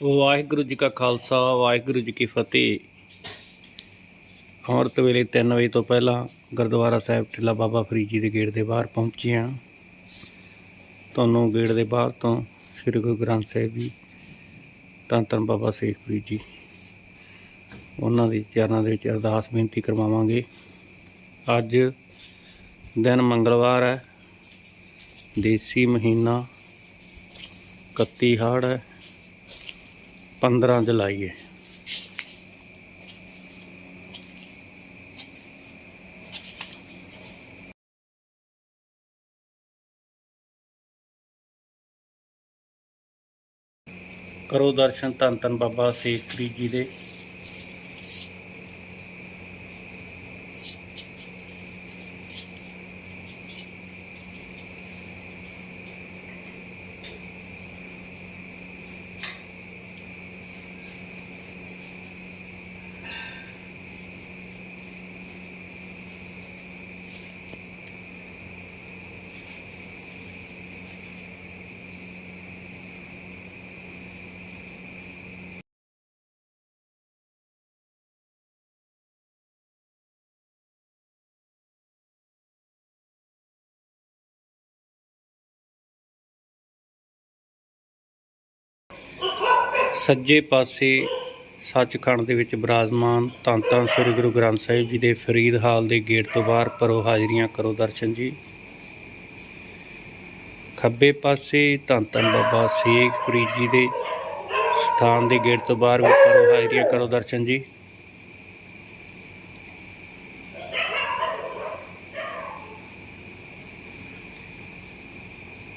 ਵਾਹਿਗੁਰੂ ਜੀ ਕਾ ਖਾਲਸਾ, ਵਾਹਿਗੁਰੂ ਜੀ ਕੀ ਫਤਿਹ। ਅੰਮ੍ਰਿਤ ਵੇਲੇ 3 ਵਜੇ ਤੋਂ ਪਹਿਲਾਂ ਗੁਰਦੁਆਰਾ ਸਾਹਿਬ ਟਿੱਲਾ ਬਾਬਾ ਫਰੀਦ ਜੀ ਦੇ ਗੇਟ ਦੇ ਬਾਹਰ ਪਹੁੰਚੇ ਹਾਂ। ਤੁਹਾਨੂੰ ਗੇਟ ਦੇ ਬਾਹਰ ਤੋਂ ਸ੍ਰੀ ਗੁਰੂ ਗ੍ਰੰਥ ਸਾਹਿਬ ਜੀ ਧੰਨ ਧੰਨ ਬਾਬਾ ਸੇਖ ਫਰੀਦ ਜੀ, ਉਹਨਾਂ ਦੇ ਚਰਨਾਂ ਦੇ ਵਿੱਚ ਅਰਦਾਸ ਬੇਨਤੀ ਕਰਵਾਵਾਂਗੇ। ਅੱਜ ਦਿਨ ਮੰਗਲਵਾਰ ਹੈ, ਦੇਸੀ ਮਹੀਨਾ 31 ਹਾੜ ਹੈ। 15 ਜੁਲਾਈ ਹੈ ਕਰੋ ਦਰਸ਼ਨ ਧੰਨ ਧੰਨ ਬਾਬਾ ਸੇਖ ਜੀ ਦੇ। ਸੱਜੇ ਪਾਸੇ ਸੱਚਖੰਡ ਦੇ ਵਿੱਚ ਬਿਰਾਜਮਾਨ ਧੰਨ ਧੰਨ ਸ੍ਰੀ ਗੁਰੂ ਗ੍ਰੰਥ ਸਾਹਿਬ ਜੀ ਦੇ ਫਰੀਦ ਹਾਲ ਦੇ ਗੇਟ ਤੋਂ ਬਾਹਰ ਪਰੋ ਹਾਜ਼ਰੀਆਂ ਕਰੋ ਦਰਸ਼ਨ ਜੀ। ਖੱਬੇ ਪਾਸੇ ਧੰਨ ਧੰਨ ਬਾਬਾ ਸੇਖ ਫਰੀਦ ਜੀ ਦੇ ਸਥਾਨ ਦੇ ਗੇਟ ਤੋਂ ਬਾਹਰ ਵੀ ਪਰੋ ਹਾਜ਼ਰੀਆਂ ਕਰੋ ਦਰਸ਼ਨ ਜੀ।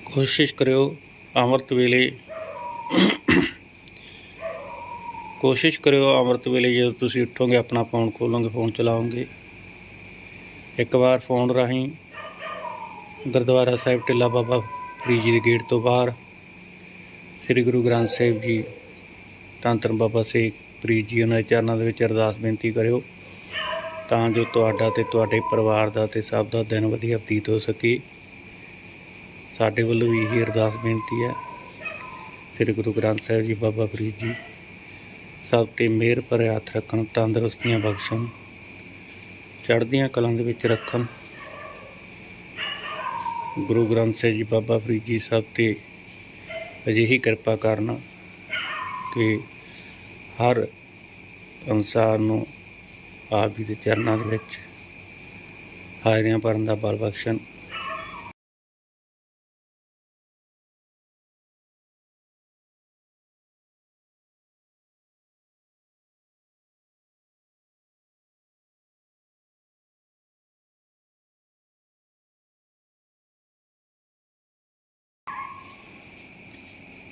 ਕੋਸ਼ਿਸ਼ ਕਰਿਓ, ਅੰਮ੍ਰਿਤ ਵੇਲੇ ਕੋਸ਼ਿਸ਼ ਕਰਿਓ ਅੰਮ੍ਰਿਤ ਵੇਲੇ ਜਦੋਂ ਤੁਸੀਂ ਉੱਠੋਗੇ, ਆਪਣਾ ਫੋਨ ਖੋਲੋਗੇ ਫੋਨ ਚਲਾਓਗੇ। ਇੱਕ ਵਾਰ ਫੋਨ ਰਾਹੀਂ ਗੁਰਦੁਆਰਾ ਸਾਹਿਬ ਟਿੱਲਾ ਬਾਬਾ ਫਰੀਦ ਜੀ ਦੇ ਗੇਟ ਤੋਂ ਬਾਹਰ ਸ੍ਰੀ ਗੁਰੂ ਗ੍ਰੰਥ ਸਾਹਿਬ ਜੀ ਧੰਨ ਧੰਨ ਬਾਬਾ ਸੇਖ ਫਰੀਦ ਜੀ, ਉਹਨਾਂ ਦੇ ਚਰਨਾਂ ਦੇ ਵਿੱਚ ਅਰਦਾਸ ਬੇਨਤੀ ਕਰਿਓ ਤਾਂ ਜੋ ਤੁਹਾਡਾ ਤੇ ਤੁਹਾਡੇ ਪਰਿਵਾਰ ਦਾ ਤੇ ਸਭ ਦਾ ਦਿਨ ਵਧੀਆ ਬਤੀਤ ਹੋ ਸਕੇ। ਸਾਡੇ ਵੱਲੋਂ ਵੀ ਇਹੀ ਅਰਦਾਸ ਬੇਨਤੀ ਹੈ। ਸ੍ਰੀ ਗੁਰੂ ਗ੍ਰੰਥ ਸਾਹਿਬ ਜੀ, ਬਾਬਾ ਫਰੀਦ ਜੀ। ਸਭ ਤੇ ਮਿਹਰ ਭਰੇ ਹੱਥ ਰੱਖਣ, ਤੰਦਰੁਸਤੀਆਂ ਬਖਸ਼ਣ, ਚੜ੍ਹਦੀਆਂ ਕਲਾਂ ਦੇ ਵਿੱਚ ਰੱਖਣ। ਗੁਰੂ ਗ੍ਰੰਥ ਸਾਹਿਬ ਜੀ, ਬਾਬਾ ਫਰੀਦ ਜੀ ਸਭ ਤੇ ਅਜਿਹੀ ਕਿਰਪਾ ਕਰਨ ਕਿ ਹਰ ਇਨਸਾਨ ਨੂੰ ਆਪ ਜੀ ਦੇ ਚਰਨਾਂ ਦੇ ਵਿੱਚ ਹਾਜ਼ਰੀਆਂ ਭਰਨ ਦਾ ਬਲ ਬਖਸ਼ਣ।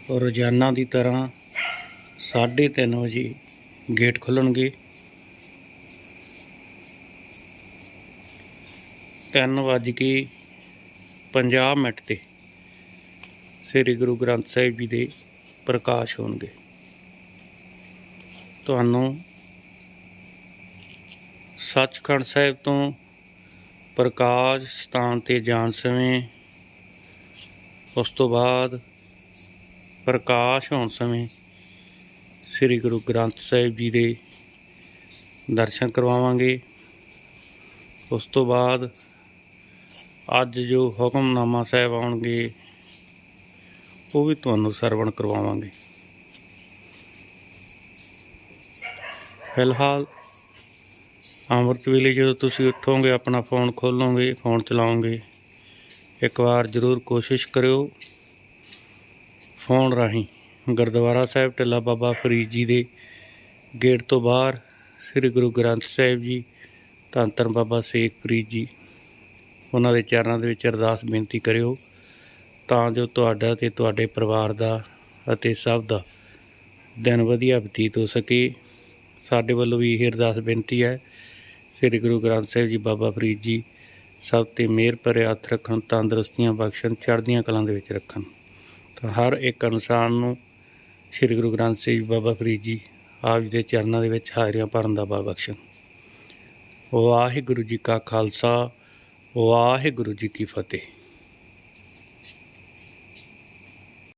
ਰੋਜ਼ਾਨਾ ਦੀ ਤਰ੍ਹਾਂ 3:30 ਵਜੇ ਗੇਟ ਖੁੱਲਣਗੇ। 3 ਵੱਜ ਕੇ 50 ਮਿੰਟ ਤੇ ਸ੍ਰੀ ਗੁਰੂ ਗ੍ਰੰਥ ਸਾਹਿਬ ਜੀ ਦੇ ਪ੍ਰਕਾਸ਼ ਹੋਣਗੇ। ਤੁਹਾਨੂੰ ਸੱਚਖੰਡ ਸਾਹਿਬ ਤੋਂ ਪ੍ਰਕਾਸ਼ ਸਥਾਨ ਤੇ ਜਾਣ ਸਮੇਂ ਉਸ ਤੋਂ ਬਾਅਦ ਪ੍ਰਕਾਸ਼ ਹੋਣ ਸਮੇਂ ਸ੍ਰੀ ਗੁਰੂ ਗ੍ਰੰਥ ਸਾਹਿਬ ਜੀ ਦੇ ਦਰਸ਼ਨ ਕਰਵਾਵਾਂਗੇ। ਉਸ ਤੋਂ ਬਾਅਦ ਅੱਜ ਜੋ ਹੁਕਮਨਾਮਾ ਸਾਹਿਬ ਆਉਣਗੇ, ਉਹ ਵੀ ਤੁਹਾਨੂੰ ਸਰਵਣ ਕਰਵਾਵਾਂਗੇ। ਫਿਲਹਾਲ ਅੰਮ੍ਰਿਤ ਵੇਲੇ ਜਦੋਂ ਤੁਸੀਂ ਉੱਠੋਗੇ, ਆਪਣਾ ਫੋਨ ਖੋਲੋਗੇ, ਫੋਨ ਚਲਾਓਗੇ, ਇੱਕ ਵਾਰ ਜ਼ਰੂਰ ਕੋਸ਼ਿਸ਼ ਕਰਿਓ। ਫੋਨ ਰਾਹੀਂ ਗੁਰਦੁਆਰਾ ਸਾਹਿਬ ਟਿੱਲਾ ਬਾਬਾ ਫਰੀਦ ਜੀ ਦੇ ਗੇਟ ਤੋਂ ਬਾਹਰ ਸ੍ਰੀ ਗੁਰੂ ਗ੍ਰੰਥ ਸਾਹਿਬ ਜੀ ਧੰਨ ਧੰਨ ਬਾਬਾ ਸੇਖ ਫਰੀਦ ਜੀ। ਉਹਨਾਂ ਦੇ ਚਰਨਾਂ ਦੇ ਵਿੱਚ ਅਰਦਾਸ ਬੇਨਤੀ ਕਰਿਓ ਤਾਂ ਜੋ ਤੁਹਾਡਾ ਤੇ ਤੁਹਾਡੇ ਪਰਿਵਾਰ ਦਾ ਅਤੇ ਸਭ ਦਾ ਦਿਨ ਵਧੀਆ ਬਤੀਤ ਹੋ ਸਕੇ। ਸਾਡੇ ਵੱਲੋਂ ਵੀ ਇਹ ਅਰਦਾਸ ਬੇਨਤੀ ਹੈ, ਸ੍ਰੀ ਗੁਰੂ ਗ੍ਰੰਥ ਸਾਹਿਬ ਜੀ, ਬਾਬਾ ਫਰੀਦ ਜੀ, ਸਭ ਤੇ ਮਿਹਰ ਭਰੇ ਹੱਥ ਰੱਖਣ, ਤੰਦਰੁਸਤੀਆਂ ਬਖਸ਼ਣ, ਚੜ੍ਹਦੀਆਂ ਕਲਾਂ ਦੇ ਵਿੱਚ ਰੱਖਣ। ਤਾਂ ਹਰ ਇੱਕ ਇਨਸਾਨ ਨੂੰ ਸ੍ਰੀ ਗੁਰੂ ਗ੍ਰੰਥ ਸਾਹਿਬ ਬਾਬਾ ਫਰੀਦ ਜੀ ਆਪ ਜੀ ਦੇ ਚਰਨਾਂ ਦੇ ਵਿੱਚ ਹਾਜ਼ਰੀਆਂ ਭਰਨ ਦਾ ਬਲ ਬਖਸ਼ਣ। ਵਾਹਿਗੁਰੂ ਜੀ ਕਾ ਖਾਲਸਾ, ਵਾਹਿਗੁਰੂ ਜੀ ਕੀ ਫਤਿਹ।